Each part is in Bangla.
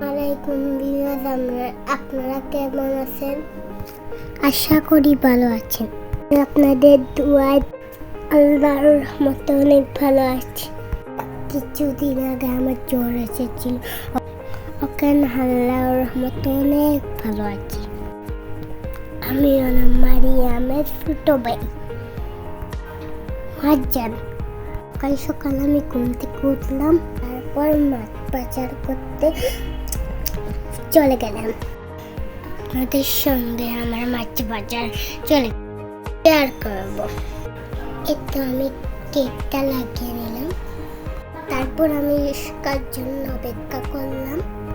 ওয়ালাইকুম বিরাজ আপনারা কেমন আছেন? আশা করি ভালো আছেন। আপনাদের দুয়ায় আল্লাহর রহমতে অনেক ভালো আছি। কিছুদিন আগে আমার জ্বর এসেছিল। ওখানে আল্লাহর রহমতে অনেক ভালো আছি। আমি ওনার মারিয়ামের ছোট ভাই। মাজান সকাল সকাল আমি ঘুম থেকে উঠলাম, তারপর মাছ বাজার করতে চলে গেলাম। ওদের সঙ্গে আমার মাছ বাজার চলে শেয়ার করব। একটু আমি কেকটা লাগিয়ে নিলাম। তারপর আমি ইস্কার জন্য অপেক্ষা করলাম?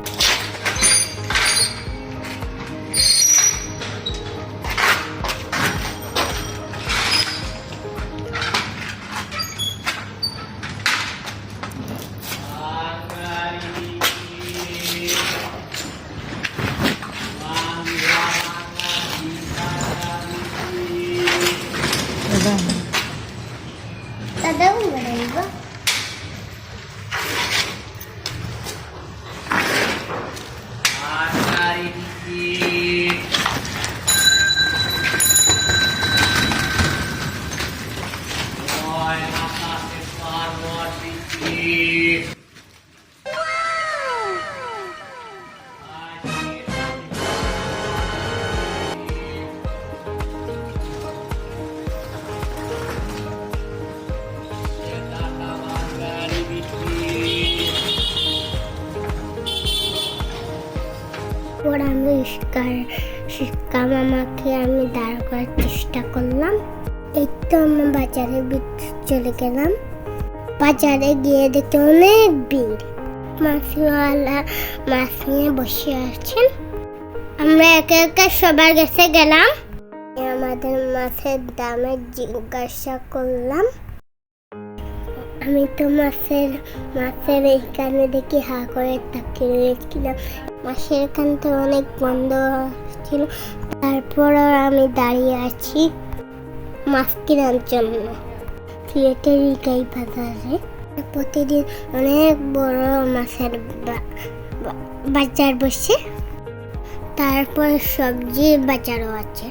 পর আমি শিক্ষা মামাকে আমি দাঁড় করার চেষ্টা করলাম। এই তো আমি বাজারে ভিতর চলে গেলাম। বাজারে গিয়ে দেখতে অনেক ভিড়। মাছওয়ালা মাছ নিয়ে বসে আছেন। আমরা একে একে সবার কাছে গেলাম। আমাদের মাছের দামে জিজ্ঞাসা করলাম। আমি তো মাছের মাছের এইখানে দেখি হা করে তাকিয়ে রেখেছিলাম মাছের এখানটা অনেক বন্ধ ছিল তারপর আমি দাঁড়িয়ে আছি মাছ কেনার জন্য। সিলেটের ইকাই বাজারে। প্রতিদিন অনেক বড় মাছের বাজার বসে। তারপর সবজির বাজারও আছে।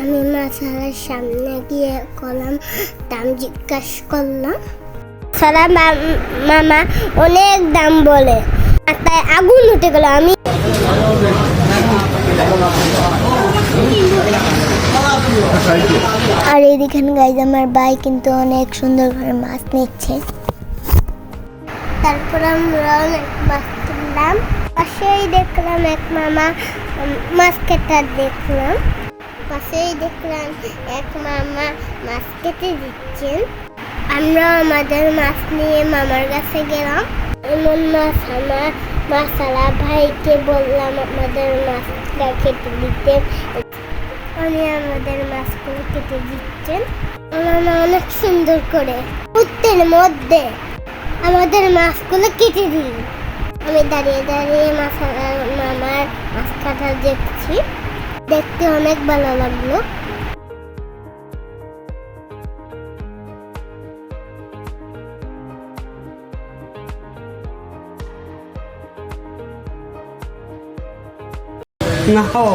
আমি মাছালার সামনে গিয়ে করলাম দাম জিজ্ঞাসা করলাম সারা মামা, অনেক দাম বলে। তাই আগুন উঠে গেল। আমি আর এদিকে গাইজ আমার ভাই কিন্তু অনেক সুন্দর করে মাছ নিচ্ছে। তারপর আমরা অনেক মাছ কিনলাম। পাশেই দেখলাম এক মামা মাছ কেটা দেখলাম। পাশেই দেখলাম এক মামা মাছ কেটে দিচ্ছেন। আমরা আমাদের মাছ নিয়ে মামার কাছে গেলাম। এমন মাছ আমার মাসালা ভাইকে বললাম, আমাদের মাছটা কেটে দিতে উনি আমাদের মাছগুলো কেটে দিচ্ছেন। মামা অনেক সুন্দর করে উত্তের মধ্যে আমাদের মাছগুলো কেটে দিল। আমি দাঁড়িয়ে দাঁড়িয়ে মাসালা মামার মাছ কাটা দেখছি। দেখতে অনেক ভালো লাগল। না, খাওয়া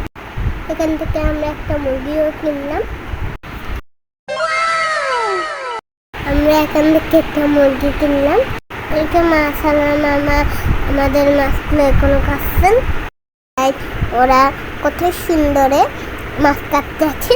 এখান থেকে আমরা একটা মুরগিও কিনলাম। আমরা এখান থেকে একটা মুরগি কিনলাম। এটা মাছালা মামা আমাদের মাছ এখনও কাটছেন। তাই ওরা কত সুন্দরে মাছ কাটতে আছে।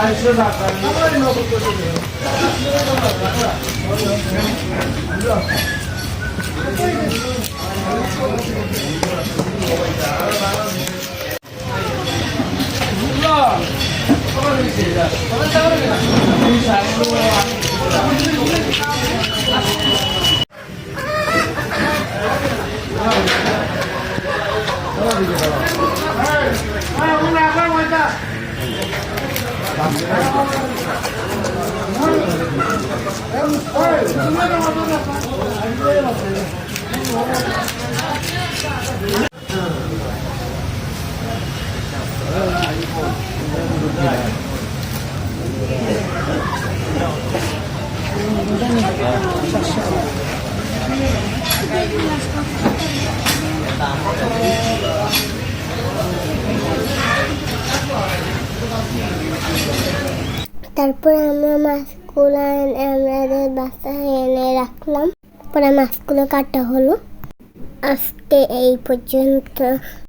三十三分。那么你们不就是这个？这个他妈的，我操！你这。তারপরে আমরা মাছগুলো এনে আমাদের বাসায় এনে রাখলাম। পরে মাছগুলো কাটা হলো। আজকে এই পর্যন্ত।